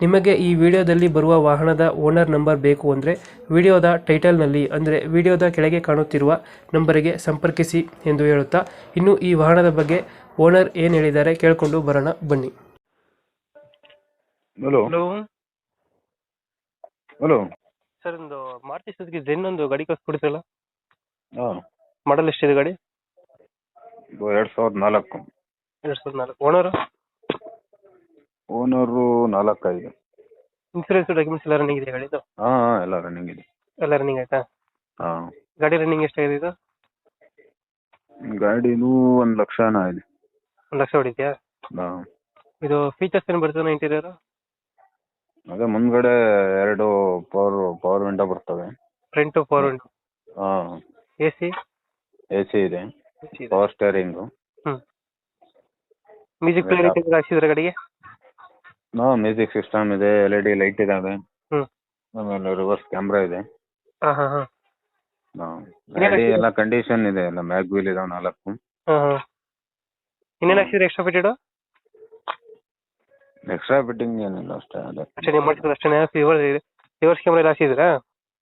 ನಿಮಗೆ ಈ ವಿಡಿಯೋದಲ್ಲಿ ಬರುವ ವಾಹನದ ಓನರ್ ನಂಬರ್ ಬೇಕು ಅಂದರೆ ವಿಡಿಯೋದ ಟೈಟಲ್ನಲ್ಲಿ ಅಂದರೆ ವಿಡಿಯೋದ ಕೆಳಗೆ ಕಾಣುತ್ತಿರುವ ನಂಬರಿಗೆ ಸಂಪರ್ಕಿಸಿ ಎಂದು ಹೇಳುತ್ತಾ ಇನ್ನು ಈ ವಾಹನದ ಬಗ್ಗೆ ಓನರ್ ಏನು ಹೇಳಿದ್ದಾರೆ ಕೇಳಿಕೊಂಡು ಬರೋಣ ಬನ್ನಿ. ಹಲೋ. ಹಲೋ. ಹಲೋ. ಸರ್ ಒಂದು ಮಾರುತಿ ಸುಜುಕಿ ಜೆನ್ ಒಂದು ಗಾಡಿ ಕಳಿಸ್ಕೊಡ್ತೀರಲ್ಲ ಹಾಂ. ಮಾಡಲ್ ಎಷ್ಟಿದೆ ಗಾಡಿ? ಇದು ಎರಡು ಸಾವಿರದ ನಾಲ್ಕು. ಎರಡ್ ಸಾವಿರದ ನಾಲ್ಕು. ಓನರು? ಓನರು ನಾಲ್ಕೈದು. ಇನ್ಸೂರೆನ್ಸ್ ಡಾಕ್ಯುಮೆಂಟ್ಸ್ ಎಲ್ಲ ರನ್ನಿಂಗ್ ಇದೆ ಗಾಡಿದು? ಹಾಂ ಹಾಂ ಎಲ್ಲ ರನ್ನಿಂಗ್ ಇದೆ. ಎಲ್ಲ ರನ್ನಿಂಗ್ ಆಯ್ತಾ? ಹಾಂ. ಗಾಡಿ ರನ್ನಿಂಗ್ ಎಷ್ಟಾಗಿದೆ ಇದು? ಗಾಡಿದು ಒಂದು ಲಕ್ಷನ ಇದೆ. ಒಂದು ಲಕ್ಷ ಹೊಡಿದ್ಯಾ ಹಾಂ. ಇದು ಫೀಚರ್ಸ್ ಏನು ಬರ್ತದೆ ಇಂಟೀರಿಯರ್ ಅದೇ ಮುಂದ್ಗಡೆ ಎರಡು ಪವರ್ ಪವರ್ ವಿಂಡೋ ಬರ್ತವೆ. ಫ್ರಂಟ್ ಫೋರ್ ವಿಂಡೋ ಹಾಂ. ಎ ಸಿ ಎ ಸಿ ಇದೆ. ಪವರ್ ಸ್ಟೇರಿಂಗು ಹ್ಮ್. ಮ್ಯೂಸಿಕ್ ಪ್ಲೇಯರ್ ಹಾಕ್ಸಿದ್ರೆ ಗಾಡಿಗೆ? ಹಾಂ ಮ್ಯೂಸಿಕ್ ಸಿಸ್ಟಮ್ ಇದೆ ಎಲ್ ಇ ಡಿ ಲೈಟ್ ಇದಾವೆ. ಹ್ಮ್. ಆಮೇಲೆ ರಿವರ್ಸ್ ಕ್ಯಾಮ್ರಾ ಇದೆ. ಹಾ ಹಾ ಹಾ. ಹಾಂ ಇನ್ನೇನ್ ಗಾಡಿ ಹಾಕ್ಸಿದೆ? ಎಲ್ಲ ಕಂಡೀಷನ್ ಇದೆ ಎಲ್ಲ ಮ್ಯಾಗ್ ವೀಲ್ ಇದಾವೆ ನಾಲ್ಕು. ಹಾ ಹಾ ಇನ್ನೇನು ಹಾಕ್ಸಿದ್ರೆ ಎಕ್ಸ್ಟ್ರಾ ಫಿಟೆಡ್ ಎಕ್ಸ್ಟ್ರಾ ಫಿಟ್ಟಿಂಗ್ ಏನಿಲ್ಲ ಅಷ್ಟೇ ಅದೇ. ಅಷ್ಟೇ ನೀವು ಮಾಡ್ಸಿದ್ರೆ ಅಷ್ಟೇ ರಿವರ್ಸ್ ಕ್ಯಾಮ್ರಾ ಎಲ್ಲ ಹಾಕ್ಸಿದ್ರಾ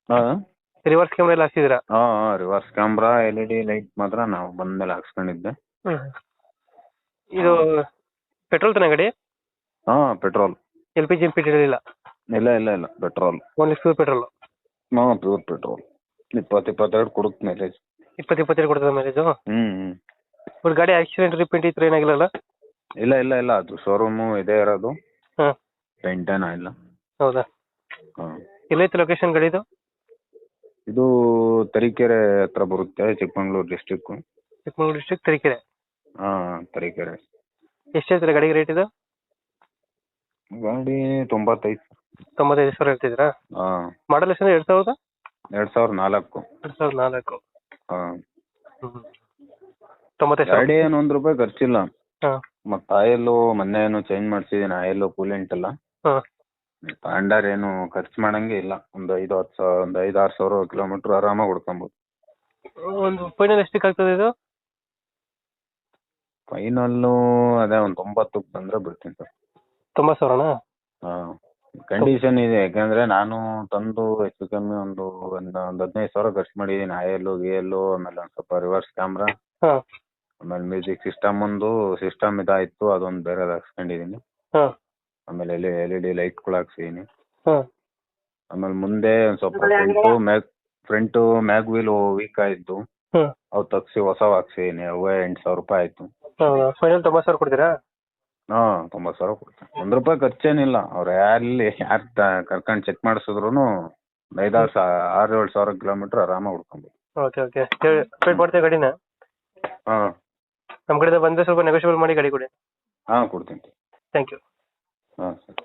ಹಾಂ. ರಿವರ್ಸ್ ಕ್ಯಾಮ್ರಾ ಎಲ್ಲ ಹಾಕಿದ್ರ ಹಾಂ reverse camera L E D light ಮಾತ್ರ ನಾವು ಬಂದ್ಮೇಲೆ ಹಾಕ್ಸ್ಕೊಂಡಿದ್ದೆ. ಇದು ಪೆಟ್ರೋಲ್ ತಾನೆ ಗಾಡಿ? ಹಾಂ petrol L P G L P G ಇಲ್ಲ? ಇಲ್ಲ ಇಲ್ಲ ಇಲ್ಲ ಪೆಟ್ರೋಲ್ ಓನ್ಲಿ ಪ್ಯೂರ್ ಪೆಟ್ರೋಲ್ ಹಾ ಪ್ಯೂರ್ ಪೆಟ್ರೋಲ್ ಇಪ್ಪತ್ ಇಪ್ಪತ್ತೆರಡು ಕೊಡುತ್ತೆ ಮೈಲೇಜ್ ಇಪ್ಪತ್ ಇಪ್ಪತ್ತೆರಡು ಕೊಡ್ತದೆ ಮೈಲೇಜು ಹ್ಮ್ ಹ್ಮ್. ಬಟ್ ಗಾಡಿ ಆಕ್ಸಿಡೆಂಟ್ ರಿಪೇಂಟ್ ಇತ್ತು ಏನಾಗಿಲ್ಲ ಏನಾಗಿಲ್ಲಲ್ಲ? ಇಲ್ಲ ಇಲ್ಲ ಇಲ್ಲ ಅದು ಶೋರೂಮ್ ಇದೇ ಇರೋದು. ಹಾಂ. ಪೇಂಟ್ ಏನೋ ಇಲ್ಲ. ಹೌದಾ? ಹಾಂ. ಎಲ್ಲೈತೆ ಲೊಕೇಶನ್ ಗಾಡಿದು ಇದು? ತರೀಕೆರೆ ಹತ್ರ ಬರುತ್ತೆ ಚಿಕ್ಕಮಂಗ್ಳೂರು ಡಿಸ್ಟಿಕ್ಕು ಚಿಕ್ಕಮಗಳೂರು ಡಿಸ್ಟ್ರಿಕ್ಟ್ ತರೀಕೆರೆ? ಹಾ ತರೀಕೆರೆ. ಎಷ್ಟು ಹೇಳ್ತೀರಾ ಗಾಡಿಗೆ ರೇಟ್ ಇದು? ಗಾಡಿ ತೊಂಬತ್ತೈದು. ತೊಂಬತ್ತೈದು ಸಾವಿರ ಹೇಳ್ತಿದ್ದೀರಾ? ಹಾಂ. ಮಾಡಲ್ ಎಷ್ಟು ಎರಡು ಸಾವಿರದ? ಎರಡು ಸಾವಿರದ ನಾಲ್ಕು. ಎರಡು ಸಾವಿರದ ನಾಲ್ಕು. ಹಾಂ. ಹ್ಞೂ ತೊಂಬತ್ತೈದು ಗಾಡಿ ಸಾವಿರ ಏನು ಒಂದು ರೂಪಾಯಿ ಖರ್ಚಿಲ್ಲ. ಹಾಂ. ಮತ್ತು ಮೊನ್ನೆ ಏನು ಚೇಂಜ್ ಮಾಡಿಸಿದ್ದೀನಿ ಆಯಿಲ್ ಕೂಲೆಂಟ್ ಎಲ್ಲ. ಹಾಂ. ತಾಂಡಾರ್ ಏನು ಖರ್ಚು ಮಾಡಂಗೆ ಇಲ್ಲ. ಒಂದು ಐದು ಹತ್ತು ಸಾವಿರ ಒಂದು ಐದು ಆರು ಸಾವಿರ ಕಿಲೋಮೀಟರ್ ಆರಾಮಾಗಿ ಹೊಡ್ಕೊಬೋದು ಒಂದು ಫೈನಲ್ ಎಷ್ಟಕ್ಕೆ ಆಗ್ತದೆ ಇದು? ಫೈನಲ್ ಅದೇ ಒಂದು ತೊಂಬತ್ತಕ್ಕೆ ಬಂದ್ರೆ ಬಿಡ್ತೀನಿ ಸರ್. ತೊಂಬತ್ತು ಸಾವಿರನಾ ಹಾಂ ಕಂಡೀಷನ್ ಇದೆ. ಯಾಕಂದ್ರೆ ನಾನು ತಂದು ಹೆಚ್ಚು ಕಮ್ಮಿ ಒಂದು ಒಂದ್ ಒಂದು ಹದಿನೈದು ಸಾವಿರ ಖರ್ಚು ಮಾಡಿದ್ದೀನಿ. ಆಯಲ್ಲು ಗಿಯಲ್ಲು ಆಮೇಲೆ ಒಂದು ಸ್ವಲ್ಪ ರಿವರ್ಸ್ ಕ್ಯಾಮ್ರಾ ಹಾಂ. ಆಮೇಲೆ ಮ್ಯೂಸಿಕ್ ಸಿಸ್ಟಮ್ ಒಂದು ಸಿಸ್ಟಮ್ ಇದಾಯಿತು. ಅದೊಂದು ಬೇರೆದು ಹಾಕ್ಸ್ಕೊಂಡಿದ್ದೀನಿ ಹಾಂ. ಆಮೇಲೆ ಎಲ್ ಎಲ್ ಇ ಡಿ ಲೈಟ್ಗಳು ಹಾಕ್ಸಿದ್ದೀನಿ ಹಾಂ. ಆಮೇಲೆ ಮುಂದೆ ಒಂದು ಸ್ವಲ್ಪ front mag front mag wheel weak ಆಯ್ತು. ಅವ್ ತಗ್ಸಿ ಹೊಸ ಹಾಕ್ಸಿದ್ದೀನಿ ಅವೇ ಎಂಟು ಸಾವಿರ ರೂಪಾಯಿ ಆಯ್ತು. ಹೌದಾ? ಫೈನಲ್ ತೊಂಬತ್ತು ಸಾವಿರ ಕೊಡ್ತೀರಾ? ಹಾಂ ತೊಂಬತ್ತು ಸಾವಿರ ಕೊಡ್ತೀನಿ. ಒಂದು ರೂಪಾಯಿ ಖರ್ಚೇನಿಲ್ಲ. ಅವ್ರ ಯಾರಲ್ಲಿ ಯಾರು ಕರ್ಕೊಂಡು ಚೆಕ್ ಮಾಡಿಸಿದ್ರು ಐದಾರು ಸಾ ಆರು ಏಳು ಸಾವಿರ ಕಿಲೋಮೀಟ್ರ್ ಆರಾಮಾಗಿ ಹುಡ್ಕೊಬೋದು ಓಕೆ ಓಕೆ ಅಪ್ಡೇಟ್ ಮಾಡ್ತೀವಿ ಗಾಡಿನ? ಹಾಂ. ನಮ್ಮ ಕಡೆಯಿಂದ ಬಂದರೆ ಸ್ವಲ್ಪ ನೆಗೋಷಿಯಬಲ್ ಮಾಡಿ ಗಾಡಿ ಕೊಡಿ. ಹಾ ಕೊಡ್ತೀನಿ. ಥ್ಯಾಂಕ್ ಯು ಹಾ ಸರಿ.